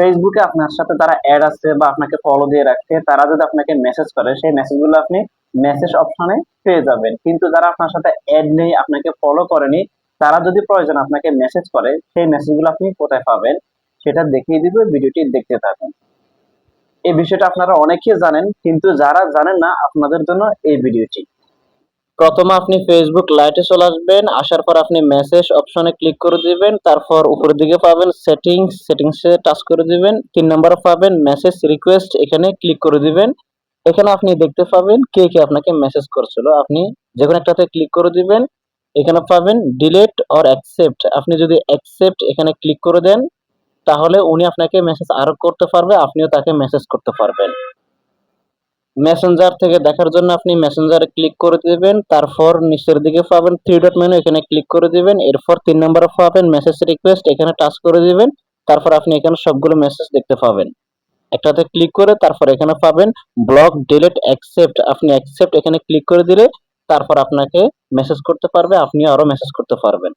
ফেসবুকে আপনার সাথে তারা অ্যাড আছে বা আপনাকে ফলো দিয়ে রাখছে তারা যদি আপনাকে মেসেজ করে, সেই মেসেজগুলো আপনি মেসেজ অপশনে পেয়ে যাবেন। কিন্তু যারা আপনার সাথে অ্যাড নেই, আপনাকে ফলো করেনি, তারা যদি প্রয়োজন আপনাকে মেসেজ করে, সেই মেসেজগুলো আপনি কোথায় পাবেন, সেটা দেখিয়ে দিবে, ভিডিওটি দেখতে থাকুন। এই বিষয়টা আপনারা অনেকেই জানেন, কিন্তু যারা জানেন না, আপনাদের জন্য এই ভিডিওটি। প্রথমে আপনি ফেসবুক লাইটে চলে আসবেন, আসার পর আপনি মেসেজ অপশনে ক্লিক করে দিবেন, তারপর উপরের দিকে পাবেন সেটিংস সেটিংসে টাচ করে দিবেন, তিন নম্বরে পাবেন মেসেজ রিকোয়েস্ট এখানে ক্লিক করে দিবেন। এখানে আপনি দেখতে পাবেন কে কে আপনাকে মেসেজ করছিল। আপনি যে কোনো একটাতে ক্লিক করে দিবেন, এখানে পাবেন ডিলেট অর অ্যাকসেপ্ট আপনি যদি অ্যাকসেপ্ট এখানে ক্লিক করে দেন, তাহলে উনি আপনাকে মেসেজ আরও করতে পারবে, আপনিও তাকে মেসেজ করতে পারবেন। মেসেঞ্জার থেকে দেখার জন্য আপনি মেসেঞ্জারে ক্লিক করে দিবেন, তারপর নিচের দিকে পাবেন থ্রি ডট মেনু এখানে ক্লিক করে দিবেন, এরপর তিন নম্বরে পাবেন মেসেজ রিকোয়েস্ট এখানে টাচ করে দিবেন, তারপর আপনি এখানে সবগুলো মেসেজ দেখতে পাবেন। একটাতে ক্লিক করে তারপর এখানে পাবেন ব্লক ডিলিট অ্যাকসেপ্ট আপনি অ্যাকসেপ্ট এখানে ক্লিক করে দিলে তারপর আপনাকে মেসেজ করতে পারবে আপনি আরও মেসেজ করতে পারবেন।